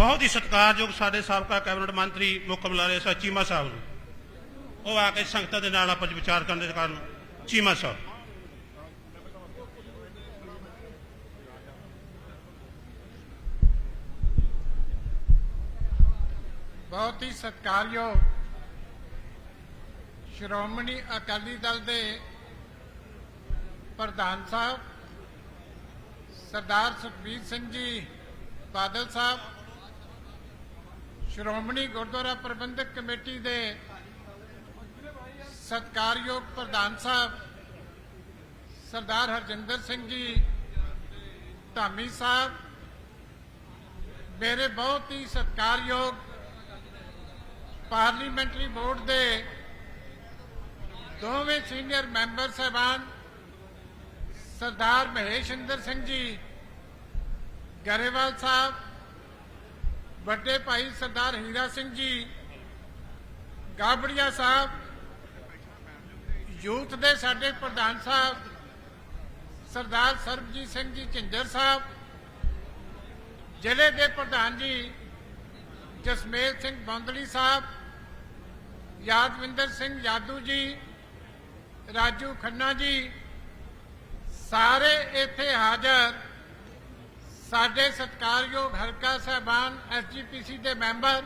ਬਹੁਤ ਹੀ ਸਤਿਕਾਰਯੋਗ ਸਾਡੇ ਸਾਬਕਾ ਕੈਬਨਿਟ ਮੰਤਰੀ ਮੁੱਖ ਬੁਲਾਰੇ ਸਾ ਚੀਮਾ ਸਾਹਿਬ ਨੂੰ। ਉਹ ਆ ਕੇ ਸੰਗਤਾਂ ਦੇ ਨਾਲ ਆਪਾਂ ਵਿਚਾਰ ਕਰਨ ਦੇ ਕਾਰਨ ਚੀਮਾ ਸਾਹਿਬ। ਬਹੁਤ ਹੀ ਸਤਿਕਾਰਯੋਗ ਸ਼੍ਰੋਮਣੀ ਅਕਾਲੀ ਦਲ ਦੇ ਪ੍ਰਧਾਨ ਸਾਹਿਬ, ਸਰਦਾਰ ਸੁਖਬੀਰ ਸਿੰਘ ਜੀ, ਬਾਦਲ ਸਾਹਿਬ ਸ਼੍ਰੋਮਣੀ ਗੁਰਦੁਆਰਾ ਪ੍ਰਬੰਧਕ ਕਮੇਟੀ ਦੇ ਸਤਿਕਾਰਯੋਗ ਪ੍ਰਧਾਨ ਸਾਹਿਬ, ਸਰਦਾਰ ਹਰਜਿੰਦਰ ਸਿੰਘ ਜੀ, ਧਾਮੀ ਸਾਹਿਬ, ਮੇਰੇ ਬਹੁਤ ਹੀ ਸਤਿਕਾਰਯੋਗ ਪਾਰਲੀਮੈਂਟਰੀ ਬੋਰਡ ਦੇ ਦੋਵੇਂ ਸੀਨੀਅਰ ਮੈਂਬਰ ਸਾਹਿਬਾਨ, ਸਰਦਾਰ ਮਹੇਸ਼ਿੰਦਰ ਸਿੰਘ ਜੀ, ਗਰੇਵਾਲ ਸਾਹਿਬ ਵੱਡੇ ਭਾਈ ਸਰਦਾਰ ਹੀਰਾ ਸਿੰਘ ਜੀ, ਗਾਬੜੀਆ ਸਾਹਿਬ, ਯੂਥ ਦੇ ਸਾਡੇ ਪ੍ਰਧਾਨ ਸਾਹਿਬ, ਸਰਦਾਰ ਸਰਬਜੀਤ ਸਿੰਘ ਜੀ, ਝਿੰਜਰ ਸਾਹਿਬ, ਜ਼ਿਲ੍ਹੇ ਦੇ ਪ੍ਰਧਾਨ ਜੀ, ਜਸਮੇਲ ਸਿੰਘ ਬੰਦਲੀ ਸਾਹਿਬ, ਯਾਦਵਿੰਦਰ ਸਿੰਘ ਯਾਦੂ ਜੀ, ਰਾਜੂ ਖੰਨਾ ਜੀ, ਸਾਰੇ ਇੱਥੇ ਹਾਜ਼ਰ ਸਾਡੇ ਸਤਿਕਾਰਯੋਗ ਹਲਕਾ ਸਾਹਿਬਾਨ ਐਸਜੀਪੀਸੀ ਦੇ ਮੈਂਬਰ,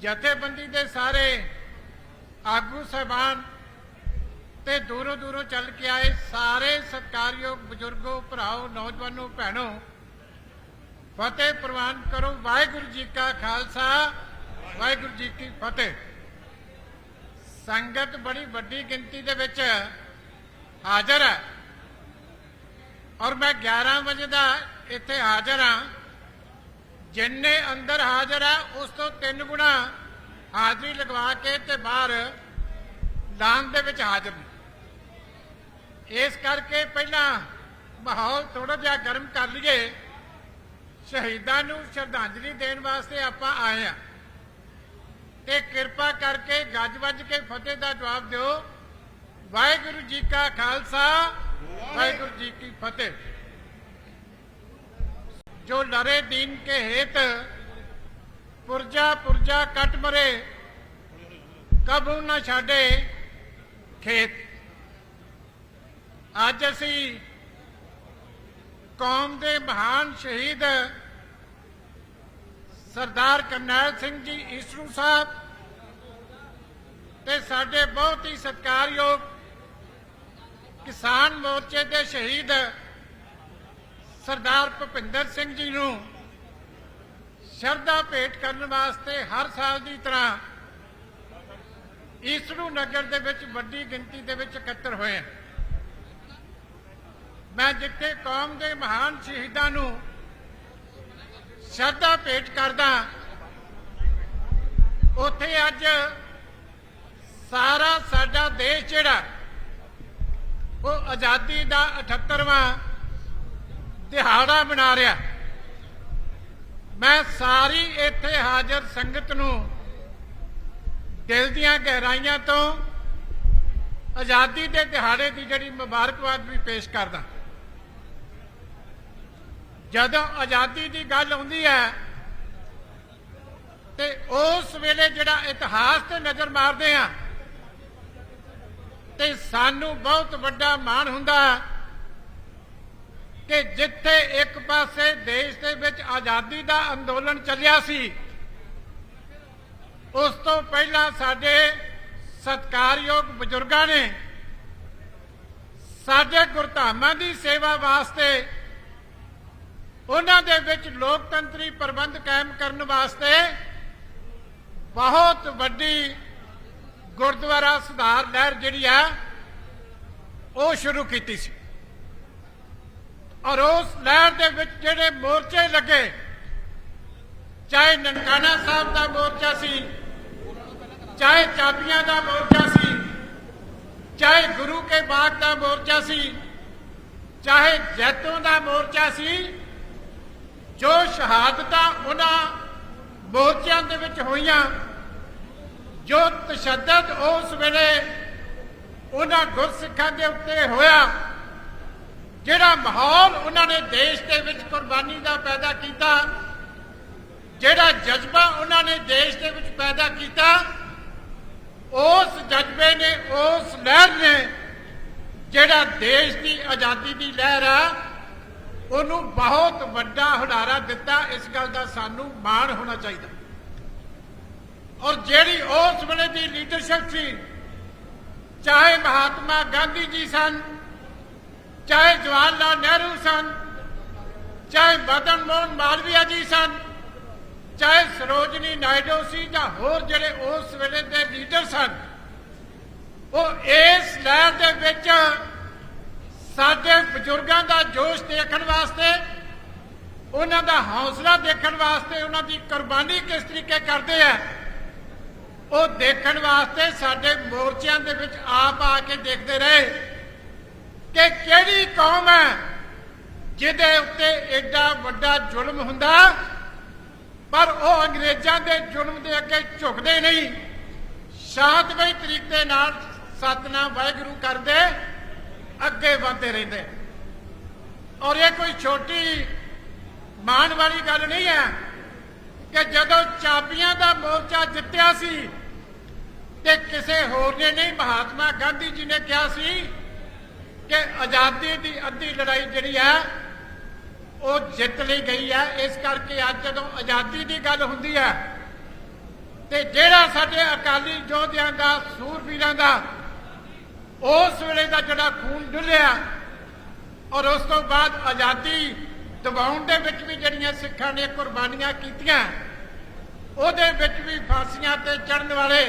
ਜਥੇਬੰਦੀ ਦੇ ਸਾਰੇ ਆਗੂ ਸਾਹਿਬਾਨ ਤੇ ਦੂਰੋਂ ਦੂਰੋਂ ਚੱਲ ਕੇ ਆਏ ਸਾਰੇ ਸਤਿਕਾਰਯੋਗ ਬਜ਼ੁਰਗੋ, ਭਰਾਓ, ਨੌਜਵਾਨੋ, ਭੈਣੋ, ਫਤਿਹ ਪ੍ਰਵਾਨ ਕਰੋ। ਵਾਹਿਗੁਰੂ ਜੀ ਕਾ ਖਾਲਸਾ, ਵਾਹਿਗੁਰੂ ਜੀ ਕੀ ਫਤਿਹ। ਸੰਗਤ ਬੜੀ ਵੱਡੀ ਗਿਣਤੀ ਦੇ ਵਿੱਚ ਹਾਜ਼ਰ ਹੈ। ਔਰ ਮੈਂ 11 ਵਜੇ ਦਾ ਇੱਥੇ ਹਾਜ਼ਰ ਹਾਂ। ਜਿੰਨੇ ਅੰਦਰ ਹਾਜ਼ਰ ਹੈ ਉਸ ਤੋਂ ਤਿੰਨ ਗੁਣਾ ਹਾਜ਼ਰੀ ਲਗਵਾ ਕੇ ਤੇ ਬਾਹਰ ਲਾਨ ਦੇ ਵਿੱਚ ਹਾਜ਼ਰ ਇਸ ਕਰਕੇ ਪਹਿਲਾਂ ਮਾਹੌਲ ਥੋੜਾ ਜਿਹਾ ਗਰਮ ਕਰ ਲਈਏ। ਸ਼ਹੀਦਾਂ ਨੂੰ ਸ਼ਰਧਾਂਜਲੀ ਦੇਣ ਵਾਸਤੇ ਆਪਾਂ ਆਏ ਆ ਤੇ ਕਿਰਪਾ ਕਰਕੇ ਗੱਜ ਵੱਜ ਕੇ ਫਤਿਹ ਦਾ ਜਵਾਬ ਦਿਓ। ਵਾਹਿਗੁਰੂ ਜੀ ਕਾ ਖਾਲਸਾ ਵਾਹਿਗੁਰੂ ਜੀ ਕੀ ਫਤਿਹ। ਜੋ ਲਰੇ ਦੀਨ ਕੇ ਹੇਤ, ਪੁਰਜਾ ਪੁਰਜਾ ਕਟ ਮਰੇ, ਕਬੂ ਨਾ ਛਾਡੇ ਖੇਤ। ਅੱਜ ਅਸੀਂ ਕੌਮ ਦੇ ਮਹਾਨ ਸ਼ਹੀਦ ਸਰਦਾਰ ਕਰਨੈਲ ਸਿੰਘ ਜੀ ਈਸਰੂ ਸਾਹਿਬ ਤੇ ਸਾਡੇ ਬਹੁਤ ਹੀ ਸਤਿਕਾਰਯੋਗ ਕਿਸਾਨ ਮੋਰਚੇ ਦੇ ਸ਼ਹੀਦ ਸਰਦਾਰ ਭੁਪਿੰਦਰ ਸਿੰਘ ਜੀ ਨੂੰ ਸ਼ਰਧਾ ਭੇਟ ਕਰਨ ਵਾਸਤੇ ਹਰ ਸਾਲ ਦੀ ਤਰ੍ਹਾਂ ਈਸਰੂ ਨਗਰ ਦੇ ਵਿੱਚ ਵੱਡੀ ਗਿਣਤੀ ਦੇ ਵਿੱਚ ਇਕੱਤਰ ਹੋਏ ਮੈਂ ਜਿੱਥੇ ਕੌਮ ਦੇ ਮਹਾਨ ਸ਼ਹੀਦਾਂ ਨੂੰ ਸ਼ਰਧਾ ਭੇਟ ਕਰਦਾ, ਉੱਥੇ ਅੱਜ ਸਾਰਾ ਸਾਡਾ ਦੇਸ਼ ਜਿਹੜਾ ਉਹ ਆਜ਼ਾਦੀ ਦਾ 78ਵਾਂ ਦਿਹਾੜਾ ਮਨਾ ਰਿਹਾ। ਮੈਂ ਸਾਰੀ ਇੱਥੇ ਹਾਜ਼ਰ ਸੰਗਤ ਨੂੰ ਦਿਲ ਦੀਆਂ ਗਹਿਰਾਈਆਂ ਤੋਂ ਆਜ਼ਾਦੀ ਦੇ ਦਿਹਾੜੇ ਦੀ ਜਿਹੜੀ ਮੁਬਾਰਕਬਾਦ ਵੀ ਪੇਸ਼ ਕਰਦਾ। ਜਦੋਂ ਆਜ਼ਾਦੀ ਦੀ ਗੱਲ ਆਉਂਦੀ ਹੈ ਤੇ ਉਸ ਵੇਲੇ ਜਿਹੜਾ ਇਤਿਹਾਸ ਤੇ ਨਜ਼ਰ ਮਾਰਦੇ ਆ ਤੇ ਸਾਨੂੰ ਬਹੁਤ ਵੱਡਾ ਮਾਣ ਹੁੰਦਾ ਕਿ ਜਿੱਥੇ ਇੱਕ ਪਾਸੇ ਦੇਸ਼ ਦੇ ਵਿੱਚ ਆਜ਼ਾਦੀ ਦਾ ਅੰਦੋਲਨ ਚੱਲਿਆ ਸੀ, ਉਸ ਤੋਂ ਪਹਿਲਾਂ ਸਾਡੇ ਸਤਕਾਰਯੋਗ ਬਜ਼ੁਰਗਾਂ ਨੇ ਸਾਡੇ ਗੁਰਧਾਮਾਂ ਦੀ ਸੇਵਾ ਵਾਸਤੇ, ਉਹਨਾਂ ਦੇ ਵਿੱਚ ਲੋਕਤੰਤਰੀ ਪ੍ਰਬੰਧ ਕਾਇਮ ਕਰਨ ਵਾਸਤੇ ਬਹੁਤ ਵੱਡੀ ਗੁਰਦੁਆਰਾ ਸੁਧਾਰ ਲਹਿਰ ਜਿਹੜੀ ਆ, ਉਹ ਸ਼ੁਰੂ ਕੀਤੀ ਸੀ। ਔਰ ਉਸ ਲਹਿਰ ਦੇ ਵਿੱਚ ਜਿਹੜੇ ਮੋਰਚੇ ਲੱਗੇ, ਚਾਹੇ ਨਨਕਾਣਾ ਸਾਹਿਬ ਦਾ ਮੋਰਚਾ ਸੀ, ਚਾਹੇ ਚਾਬੀਆਂ ਦਾ ਮੋਰਚਾ ਸੀ, ਚਾਹੇ ਗੁਰੂ ਕੇ ਬਾਗ ਦਾ ਮੋਰਚਾ ਸੀ, ਚਾਹੇ ਜੈਤੋਂ ਦਾ ਮੋਰਚਾ ਸੀ, ਜੋ ਸ਼ਹਾਦਤਾਂ ਉਹਨਾਂ ਮੋਰਚਿਆਂ ਦੇ ਵਿੱਚ ਹੋਈਆਂ ਜੋ ਤਸ਼ੱਦਦ ਉਸ ਵੇਲੇ ਉਹਨਾਂ ਗੁਰਸਿੱਖਾਂ ਦੇ ਉੱਤੇ ਹੋਇਆ, ਜਿਹੜਾ ਮਾਹੌਲ ਉਹਨਾਂ ਨੇ ਦੇਸ਼ ਦੇ ਵਿੱਚ ਕੁਰਬਾਨੀ ਦਾ ਪੈਦਾ ਕੀਤਾ, ਜਿਹੜਾ ਜਜ਼ਬਾ ਉਹਨਾਂ ਨੇ ਦੇਸ਼ ਦੇ ਵਿੱਚ ਪੈਦਾ ਕੀਤਾ, ਉਸ ਜਜ਼ਬੇ ਨੇ, ਉਸ ਲਹਿਰ ਨੇ, ਜਿਹੜਾ ਦੇਸ਼ ਦੀ ਆਜ਼ਾਦੀ ਦੀ ਲਹਿਰ ਆ, ਉਹਨੂੰ ਬਹੁਤ ਵੱਡਾ ਹੁਲਾਰਾ ਦਿੱਤਾ, ਇਸ ਗੱਲ ਦਾ ਸਾਨੂੰ ਮਾਣ ਹੋਣਾ ਚਾਹੀਦਾ। ਔਰ ਜਿਹੜੀ ਉਸ ਵੇਲੇ ਦੀ ਲੀਡਰਸ਼ਿਪ ਸੀ, ਚਾਹੇ ਮਹਾਤਮਾ ਗਾਂਧੀ ਜੀ ਸਨ, ਚਾਹੇ ਜਵਾਹਰ ਲਾਲ ਨਹਿਰੂ ਸਨ, ਚਾਹੇ ਮਦਨ ਮੋਹਨ ਮਾਲਵੀਆ ਜੀ ਸਨ, ਚਾਹੇ ਸਰੋਜਨੀ ਨਾਇਡੂ ਸੀ ਜਾਂ ਹੋਰ ਜਿਹੜੇ ਉਸ ਵੇਲੇ ਦੇ ਲੀਡਰ ਸਨ, ਉਹ ਇਸ ਲਹਿਰ ਦੇ ਵਿੱਚ ਸਾਡੇ ਬਜ਼ੁਰਗਾਂ ਦਾ ਜੋਸ਼ ਦੇਖਣ ਵਾਸਤੇ, ਉਹਨਾਂ ਦਾ ਹੌਸਲਾ ਦੇਖਣ ਵਾਸਤੇ ਉਹਨਾਂ ਦੀ ਕੁਰਬਾਨੀ ਕਿਸ ਤਰੀਕੇ ਕਰਦੇ ਆ ਉਹ ਦੇਖਣ ਵਾਸਤੇ ਸਾਡੇ ਮੋਰਚਿਆਂ ਦੇ ਵਿੱਚ ਆਪ ਆ ਕੇ ਦੇਖਦੇ ਰਹੇ ਕਿ ਕਿਹੜੀ ਕੌਮ ਹੈ ਜਿਹਦੇ ਉੱਤੇ ਐਡਾ ਵੱਡਾ ਜ਼ੁਲਮ ਹੁੰਦਾ, ਪਰ ਉਹ ਅੰਗਰੇਜ਼ਾਂ ਦੇ ਜ਼ੁਲਮ ਦੇ ਅੱਗੇ ਝੁਕਦੇ ਨਹੀਂ। ਸ਼ਾਂਤਮਈ ਤਰੀਕੇ ਨਾਲ ਸਤਨਾਮ ਵਾਹਿਗੁਰੂ ਕਰਦੇ, ਅੱਗੇ ਵਧਦੇ ਰਹਿੰਦੇ। ਔਰ ਇਹ ਕੋਈ ਛੋਟੀ ਮਾਣ ਵਾਲੀ ਗੱਲ ਨਹੀਂ ਹੈ। ਕਿ ਜਦੋਂ ਚਾਬੀਆਂ ਦਾ ਮੋਰਚਾ ਜਿੱਤਿਆ ਸੀ ਤੇ ਕਿਸੇ ਹੋਰ ਨੇ ਨਹੀਂ, ਮਹਾਤਮਾ ਗਾਂਧੀ ਜੀ ਨੇ ਕਿਹਾ ਸੀ ਕਿ ਆਜ਼ਾਦੀ ਦੀ ਅੱਧੀ ਲੜਾਈ ਜਿਹੜੀ ਹੈ, ਉਹ ਜਿੱਤ ਲਈ ਗਈ ਹੈ। ਇਸ ਕਰਕੇ ਅੱਜ ਜਦੋਂ ਆਜ਼ਾਦੀ ਦੀ ਗੱਲ ਹੁੰਦੀ ਹੈ, ਤੇ ਜਿਹੜਾ ਸਾਡੇ ਅਕਾਲੀ ਯੋਧਿਆਂ ਦਾ, ਸੂਰਬੀਰਾਂ ਦਾ, ਉਸ ਵੇਲੇ ਦਾ ਜਿਹੜਾ ਖੂਨ ਡੁੱਲਿਆ, ਔਰ ਉਸ ਤੋਂ ਬਾਅਦ ਆਜ਼ਾਦੀ ਦਿਵਾਉਣ ਦੇ ਵਿੱਚ ਵੀ ਜਿਹੜੀਆਂ ਸਿੱਖਾਂ ਨੇ ਕੁਰਬਾਨੀਆਂ ਕੀਤੀਆਂ, ਉਹਦੇ ਵਿੱਚ ਵੀ ਫਾਂਸੀਆਂ ਤੇ ਚੜਨ ਵਾਲੇ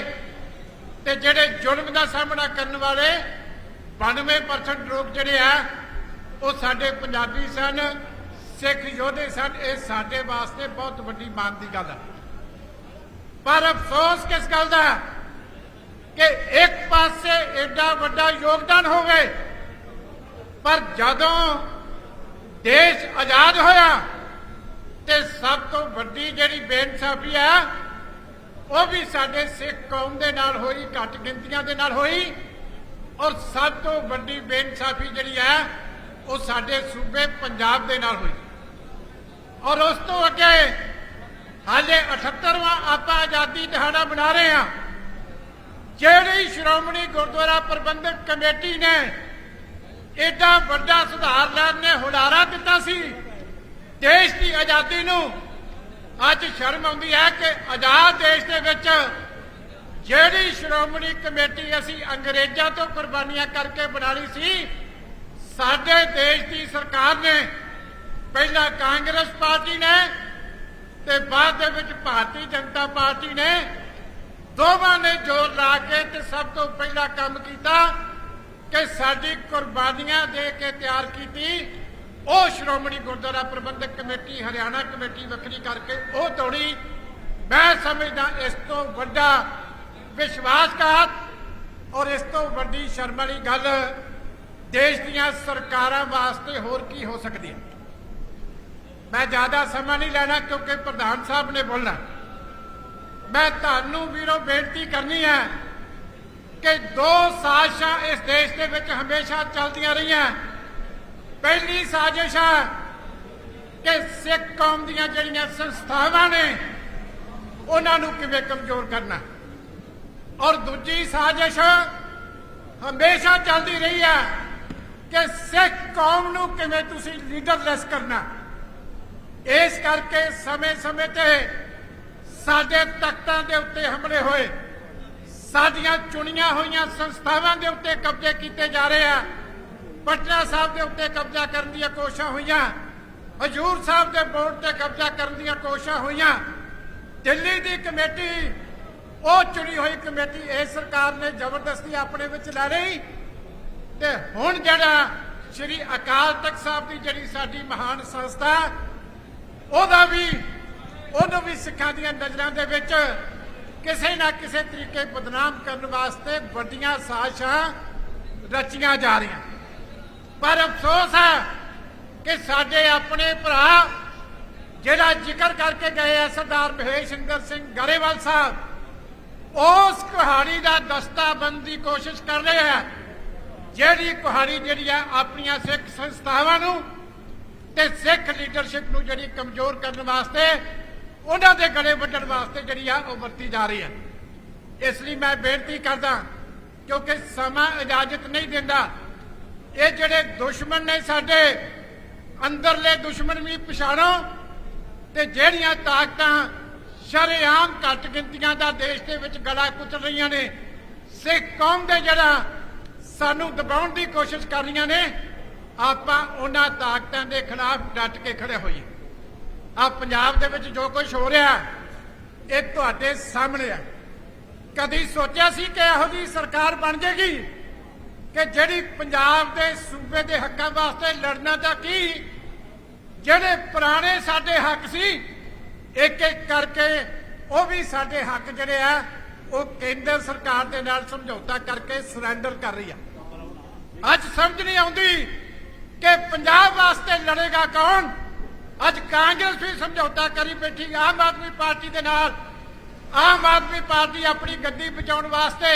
ਤੇ ਜਿਹੜੇ ਜ਼ੁਲਮ ਦਾ ਸਾਹਮਣਾ ਕਰਨ ਵਾਲੇ 92% ਲੋਕ ਜਿਹੜੇ ਆ, ਉਹ ਸਾਡੇ ਪੰਜਾਬੀ ਸਨ, ਸਿੱਖ ਯੋਧੇ ਸਨ, ਇਹ ਸਾਡੇ ਵਾਸਤੇ ਬਹੁਤ ਵੱਡੀ ਮਾਣ ਦੀ ਗੱਲ ਹੈ ਪਰ ਅਫਸੋਸ ਕਿਸ ਗੱਲ ਦਾ? ਕਿ ਇੱਕ ਪਾਸੇ ਐਡਾ ਵੱਡਾ ਯੋਗਦਾਨ ਹੋਵੇ, ਪਰ ਜਦੋਂ ਦੇਸ਼ ਆਜ਼ਾਦ ਹੋਇਆ ਤੇ ਸਭ ਤੋਂ ਵੱਡੀ ਜਿਹੜੀ ਬੇਇਨਸਾਫੀ ਆ, ਉਹ ਵੀ ਸਾਡੇ ਸਿੱਖ ਕੌਮ ਦੇ ਨਾਲ ਹੋਈ, ਘੱਟ ਗਿਣਤੀਆਂ ਦੇ ਨਾਲ ਹੋਈ। ਔਰ ਸਭ ਤੋਂ ਵੱਡੀ ਬੇਇਨਸਾਫੀ ਜਿਹੜੀ ਹੈ ਉਹ ਸਾਡੇ ਸੂਬੇ ਪੰਜਾਬ ਦੇ ਨਾਲ ਹੋਈ। ਔਰ ਉਸ ਤੋਂ ਅੱਗੇ ਹਾਲੇ 78ਵਾਂ ਆਪਾਂ ਆਜ਼ਾਦੀ ਦਿਹਾੜਾ ਬਣਾ ਰਹੇ ਹਾਂ। ਜਿਹੜੀ ਸ਼੍ਰੋਮਣੀ ਗੁਰਦੁਆਰਾ ਪ੍ਰਬੰਧਕ ਕਮੇਟੀ ਨੇ ਐਡਾ ਵੱਡਾ ਸੁਧਾਰ ਲੈਣ ਨੇ ਹੁਲਾਰਾ ਦਿੱਤਾ ਸੀ ਦੇਸ਼ ਦੀ ਆਜ਼ਾਦੀ ਨੂੰ ਅੱਜ ਸ਼ਰਮ ਆਉਂਦੀ ਹੈ ਕਿ ਆਜ਼ਾਦ ਦੇਸ਼ ਦੇ ਵਿੱਚ ਜਿਹੜੀ ਸ਼੍ਰੋਮਣੀ ਕਮੇਟੀ ਅਸੀਂ ਅੰਗਰੇਜ਼ਾਂ ਤੋਂ ਕੁਰਬਾਨੀਆਂ ਕਰਕੇ ਬਣਾ ਲਈ ਸੀ, ਸਾਡੇ ਦੇਸ਼ ਦੀ ਸਰਕਾਰ ਨੇ, ਪਹਿਲਾਂ ਕਾਂਗਰਸ ਪਾਰਟੀ ਨੇ ਤੇ ਬਾਅਦ ਦੇ ਵਿੱਚ ਭਾਰਤੀ ਜਨਤਾ ਪਾਰਟੀ ਨੇ, ਦੋਵਾਂ ਨੇ ਜ਼ੋਰ ਲਾ ਕੇ ਤੇ ਸਭ ਤੋਂ ਪਹਿਲਾਂ ਕੰਮ ਕੀਤਾ ਕਿ ਸਾਡੀ ਕੁਰਬਾਨੀਆਂ ਦੇ ਕੇ ਤਿਆਰ ਕੀਤੀ। ਉਹ ਸ਼੍ਰੋਮਣੀ ਗੁਰਦੁਆਰਾ ਪ੍ਰਬੰਧਕ ਕਮੇਟੀ, ਹਰਿਆਣਾ ਕਮੇਟੀ ਵੱਖਰੀ ਕਰਕੇ ਉਹ ਤੋੜੀ ਮੈਂ ਸਮਝਦਾ ਇਸ ਤੋਂ ਵੱਡਾ ਵਿਸ਼ਵਾਸਘਾਤ ਔਰ ਇਸ ਤੋਂ ਵੱਡੀ ਸ਼ਰਮ ਵਾਲੀ ਗੱਲ, ਦੇਸ਼ ਦੀਆਂ ਸਰਕਾਰਾਂ ਵਾਸਤੇ ਹੋਰ ਕੀ ਹੋ ਸਕਦੀ ਹੈ? ਮੈਂ ਜ਼ਿਆਦਾ ਸਮਾਂ ਨਹੀਂ ਲੈਣਾ ਕਿਉਂਕਿ ਪ੍ਰਧਾਨ ਸਾਹਿਬ ਨੇ ਬੋਲਣਾ। ਮੈਂ ਤੁਹਾਨੂੰ ਵੀਰੋ ਬੇਨਤੀ ਕਰਨੀ ਹੈ ਕਿ ਦੋ ਸਾਜ਼ਿਸ਼ਾਂ ਇਸ ਦੇਸ਼ ਦੇ ਵਿੱਚ ਹਮੇਸ਼ਾ ਚੱਲਦੀਆਂ ਰਹੀਆਂ। ਪਹਿਲੀ ਸਾਜ਼ਿਸ਼ ਹੈ ਕਿ ਸਿੱਖ ਕੌਮ ਦੀਆਂ ਜਿਹੜੀਆਂ ਸੰਸਥਾਵਾਂ ਨੇ, ਉਹਨਾਂ ਨੂੰ ਕਿਵੇਂ ਕਮਜ਼ੋਰ ਕਰਨਾ ਔਰ ਦੂਜੀ ਸਾਜ਼ਿਸ਼ ਹਮੇਸ਼ਾ ਚੱਲਦੀ ਰਹੀ ਹੈ ਕਿ ਸਿੱਖ ਕੌਮ ਨੂੰ ਕਿਵੇਂ ਤੁਸੀਂ ਲੀਡਰਲੈਸ ਕਰਨਾ ਇਸ ਕਰਕੇ ਸਮੇਂ-ਸਮੇਂ ਤੇ ਸਾਡੇ ਤਖਤਾਂ ਦੇ ਉੱਤੇ ਹਮਲੇ ਹੋਏ, ਸਾਡੀਆਂ ਚੁਣੀਆਂ ਹੋਈਆਂ ਸੰਸਥਾਵਾਂ ਦੇ ਉੱਤੇ ਕਬਜ਼ੇ ਕੀਤੇ ਜਾ ਰਹੇ ਆ। ਪਟਨਾ ਸਾਹਿਬ ਦੇ ਉੱਤੇ ਕਬਜ਼ਾ ਕਰਨ ਦੀਆਂ ਕੋਸ਼ਿਸ਼ਾਂ ਹੋਈਆਂ, ਹਜੂਰ ਸਾਹਿਬ ਦੇ ਬੋਰਡ ਤੇ ਕਬਜ਼ਾ ਕਰਨ ਦੀਆਂ ਕੋਸ਼ਿਸ਼ਾਂ ਹੋਈਆਂ। ਦਿੱਲੀ ਦੀ ਕਮੇਟੀ, ਉਹ ਚੁਣੀ ਹੋਈ ਕਮੇਟੀ ਇਸ ਸਰਕਾਰ ਨੇ ਜ਼ਬਰਦਸਤੀ ਆਪਣੇ ਵਿੱਚ ਲੈ ਲਈ ਤੇ ਹੁਣ ਜਿਹੜਾ ਸ੍ਰੀ ਅਕਾਲ ਤਖਤ ਸਾਹਿਬ ਦੀ ਜਿਹੜੀ ਸਾਡੀ ਮਹਾਨ ਸੰਸਥਾ, ਉਹਦਾ ਵੀ, ਉਹਨੂੰ ਵੀ ਸਿੱਖਾਂ ਦੀਆਂ ਨਜ਼ਰਾਂ ਦੇ ਵਿੱਚ ਕਿਸੇ ਨਾ ਕਿਸੇ ਤਰੀਕੇ ਬਦਨਾਮ ਕਰਨ ਵਾਸਤੇ ਵੱਡੀਆਂ ਸਾਜ਼ਿਸ਼ਾਂ ਰਚੀਆਂ ਜਾ ਰਹੀਆਂ। ਪਰ ਅਫਸੋਸ ਹੈ ਕਿ ਸਾਡੇ ਆਪਣੇ ਭਰਾ ਜਿਹੜਾ ਜ਼ਿਕਰ ਕਰਕੇ ਗਏ ਆ ਸਰਦਾਰ ਮਹੇਸ਼ ਮਹੇਸ਼ਿੰਦਰ ਸਿੰਘ ਗਰੇਵਾਲ ਸਾਹਿਬ, ਉਸ ਕੁਹਾੜੀ ਦਾ ਦਸਤਾਬੰਦ ਦੀ ਕੋਸ਼ਿਸ਼ ਕਰ ਰਹੇ ਆ। ਜਿਹੜੀ ਕੁਹਾੜੀ ਜਿਹੜੀ ਆ ਆਪਣੀਆਂ ਸਿੱਖ ਸੰਸਥਾਵਾਂ ਨੂੰ ਤੇ ਸਿੱਖ ਲੀਡਰਸ਼ਿਪ ਨੂੰ ਜਿਹੜੀ ਕਮਜ਼ੋਰ ਕਰਨ ਵਾਸਤੇ, ਉਹਨਾਂ ਦੇ ਗਲੇ ਵੱਢਣ ਵਾਸਤੇ ਜਿਹੜੀ ਆ ਉਹ ਵਰਤੀ ਜਾ ਰਹੀ ਹੈ ਇਸ ਲਈ ਮੈਂ ਬੇਨਤੀ ਕਰਦਾ, ਕਿਉਂਕਿ ਸਮਾਂ ਇਜਾਜ਼ਤ ਨਹੀਂ ਦਿੰਦਾ ਇਹ ਜਿਹੜੇ ਦੁਸ਼ਮਣ ਨੇ ਸਾਡੇ, ਅੰਦਰਲੇ ਦੁਸ਼ਮਣ ਵੀ ਪਛਾਣੋ, ਤੇ ਜਿਹੜੀਆਂ ਤਾਕਤਾਂ ਸ਼ਰੇਆਮ ਘੱਟ ਗਿਣਤੀਆਂ ਦਾ ਦੇਸ਼ ਦੇ ਵਿੱਚ ਗਲਾ ਕੁਚਲ ਰਹੀਆਂ ਨੇ, ਸਿੱਖ ਕੌਮ ਦੇ ਜਿਹੜਾ ਸਾਨੂੰ ਦਬਾਉਣ ਦੀ ਕੋਸ਼ਿਸ਼ ਕਰ ਰਹੀਆਂ ਨੇ, ਆਪਾਂ ਉਹਨਾਂ ਤਾਕਤਾਂ ਦੇ ਖਿਲਾਫ ਡਟ ਕੇ ਖੜੇ ਹੋਈਏ। ਆ ਪੰਜਾਬ ਦੇ ਵਿੱਚ ਜੋ ਕੁਝ ਹੋ ਰਿਹਾ, ਇਹ ਤੁਹਾਡੇ ਸਾਹਮਣੇ ਆ। ਕਦੀ ਸੋਚਿਆ ਸੀ ਕਿ ਇਹੋ ਜੀ ਸਰਕਾਰ ਬਣ ਜਾਏਗੀ ਕਿ ਜਿਹੜੀ ਪੰਜਾਬ ਦੇ ਸੂਬੇ ਦੇ ਹੱਕਾਂ ਵਾਸਤੇ ਲੜਨਾ ਤਾਂ ਕੀ? ਜਿਹੜੇ ਪੁਰਾਣੇ ਸਾਡੇ ਹੱਕ ਸੀ, ਇੱਕ ਇੱਕ ਕਰਕੇ ਉਹ ਵੀ ਸਾਡੇ ਹੱਕ ਜਿਹੜੇ ਆ, ਉਹ ਕੇਂਦਰ ਸਰਕਾਰ ਦੇ ਨਾਲ ਸਮਝੌਤਾ ਕਰਕੇ ਸਰੈਂਡਰ ਕਰ ਰਹੀ ਆ। ਅੱਜ ਸਮਝ ਨਹੀਂ ਆਉਂਦੀ ਕਿ ਪੰਜਾਬ ਵਾਸਤੇ ਲੜੇਗਾ ਕੌਣ? ਅੱਜ ਕਾਂਗਰਸ ਵੀ ਸਮਝੌਤਾ ਕਰੀ ਬੈਠੀ, ਆਮ ਆਦਮੀ ਪਾਰਟੀ ਦੇ ਨਾਲ। ਆਮ ਆਦਮੀ ਪਾਰਟੀ ਆਪਣੀ ਗੱਦੀ ਬਚਾਉਣ ਵਾਸਤੇ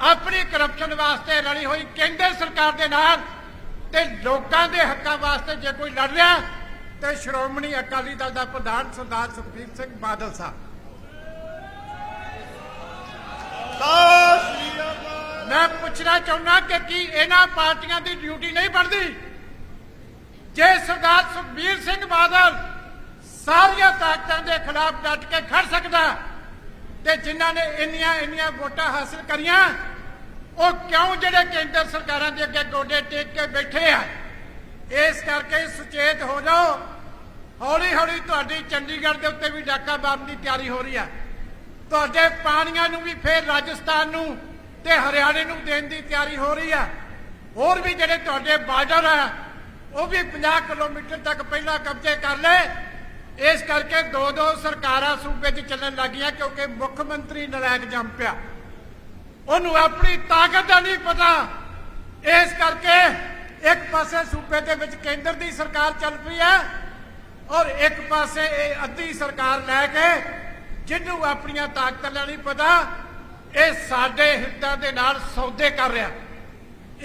ਆਪਣੀ ਕਰਪਸ਼ਨ ਵਾਸਤੇ ਰਲੀ ਹੋਈ ਕੇਂਦਰ ਸਰਕਾਰ ਦੇ ਨਾਲ ਤੇ ਲੋਕਾਂ ਦੇ ਹੱਕਾਂ ਵਾਸਤੇ ਜੇ ਕੋਈ ਲੜ ਰਿਹਾ ਤੇ ਸ਼੍ਰੋਮਣੀ ਅਕਾਲੀ ਦਲ ਦਾ ਪ੍ਰਧਾਨ ਸਰਦਾਰ ਸੁਖਬੀਰ ਸਿੰਘ ਬਾਦਲ ਸਾਹਿਬ। ਮੈਂ ਪੁੱਛਣਾ ਚਾਹੁੰਦਾ ਕਿ ਕੀ ਇਹਨਾਂ ਪਾਰਟੀਆਂ ਦੀ ਡਿਊਟੀ ਨਹੀਂ ਬਣਦੀ? ਜੇ ਸਰਦਾਰ ਸੁਖਬੀਰ ਸਿੰਘ ਬਾਦਲ ਸਾਰੀਆਂ ਤਾਕਤਾਂ ਦੇ ਖਿਲਾਫ ਡਟ ਕੇ ਖੜ ਸਕਦਾ ਤੇ ਜਿਨ੍ਹਾਂ ਨੇ ਇੰਨੀਆਂ ਇੰਨੀਆਂ ਵੋਟਾਂ ਹਾਸਲ ਕਰੀਆਂ ਉਹ ਕਿਉਂ ਜਿਹੜੇ ਕੇਂਦਰ ਸਰਕਾਰਾਂ ਦੇ ਅੱਗੇ ਗੋਡੇ ਟੇਕ ਕੇ ਬੈਠੇ ਆ? ਇਸ ਕਰਕੇ ਸੁਚੇਤ ਹੋ ਜਾਓ। ਹੌਲੀ ਹੌਲੀ ਤੁਹਾਡੀ ਚੰਡੀਗੜ੍ਹ ਦੇ ਉੱਤੇ ਵੀ ਡਾਕਾ ਮਾਰਨ ਦੀ ਤਿਆਰੀ ਹੋ ਰਹੀ ਆ। ਤੁਹਾਡੇ ਪਾਣੀਆਂ ਨੂੰ ਵੀ ਫੇਰ ਰਾਜਸਥਾਨ ਨੂੰ ਤੇ ਹਰਿਆਣੇ ਨੂੰ ਦੇਣ ਦੀ ਤਿਆਰੀ ਹੋ ਰਹੀ ਆ। ਹੋਰ ਵੀ ਜਿਹੜੇ ਤੁਹਾਡੇ ਬਾਰਡਰ ਆ, ਉਹ ਵੀ 50 ਕਿਲੋਮੀਟਰ ਤੱਕ ਪਹਿਲਾਂ ਕਬਜ਼ੇ ਕਰ ਲਏ। ਇਸ ਕਰਕੇ ਦੋ ਦੋ ਸਰਕਾਰਾਂ ਸੂਬੇ 'ਚ ਚੱਲਣ ਲੱਗੀਆਂ ਕਿਉਂਕਿ ਮੁੱਖ ਮੰਤਰੀ ਨਲਾਇਕ ਜੰਮ ਪਿਆ ਉਹਨੂੰ ਆਪਣੀ ਤਾਕਤ ਦਾ ਨਹੀਂ ਪਤਾ। ਇਸ ਕਰਕੇ ਇੱਕ ਪਾਸੇ ਸੂਬੇ ਦੇ ਵਿੱਚ ਕੇਂਦਰ ਦੀ ਸਰਕਾਰ ਚੱਲ ਪਈ ਹੈ ਔਰ ਇੱਕ ਪਾਸੇ ਇਹ ਅੱਧੀ ਸਰਕਾਰ ਲੈ ਕੇ ਜਿਹਨੂੰ ਆਪਣੀਆਂ ਤਾਕਤਾਂ ਦਾ ਨਹੀਂ ਪਤਾ, ਇਹ ਸਾਡੇ ਹਿੱਤਾਂ ਦੇ ਨਾਲ ਸੌਦੇ ਕਰ ਰਿਹਾ।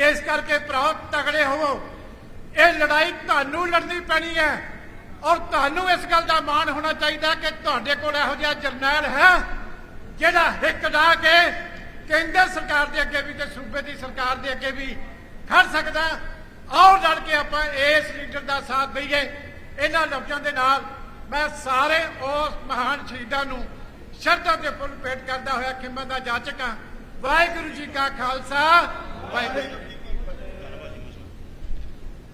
ਇਸ ਕਰਕੇ ਭਰਾ ਤਗੜੇ ਹੋਵੋ। ਇਹ ਲੜਾਈ ਤੁਹਾਨੂੰ ਲੜਨੀ ਪੈਣੀ ਹੈ ਔਰ ਤੁਹਾਨੂੰ ਇਸ ਗੱਲ ਦਾ ਮਾਣ ਹੋਣਾ ਚਾਹੀਦਾ ਕਿ ਤੁਹਾਡੇ ਕੋਲ ਇਹੋ ਜਿਹਾ ਜਰਨੈਲ ਹੈ ਜਿਹੜਾ ਹਿੱਕ ਡਾ ਕੇ ਕੇਂਦਰ ਸਰਕਾਰ ਦੇ ਅੱਗੇ ਵੀ ਤੇ ਸੂਬੇ ਦੀ ਸਰਕਾਰ ਦੇ ਅੱਗੇ ਵੀ ਖੜ ਸਕਦਾ। ਆਓ ਲੜ ਕੇ ਆਪਾਂ ਇਸ ਲੀਡਰ ਦਾ ਸਾਥ ਦਈਏ। ਇਹਨਾਂ ਲਫ਼ਜ਼ਾਂ ਦੇ ਨਾਲ ਮੈਂ ਸਾਰੇ ਉਸ ਮਹਾਨ ਸ਼ਹੀਦਾਂ ਨੂੰ ਸ਼ਰਧਾ ਦੇ ਫੁੱਲ ਭੇਟ ਕਰਦਾ ਹੋਇਆ ਖਿਮਾ ਦਾ ਜਾਚਕਾਂ ਵਾਹਿਗੁਰੂ ਜੀ ਕਾ ਖਾਲਸਾ, ਵਾਹਿਗੁਰੂ ਜੀ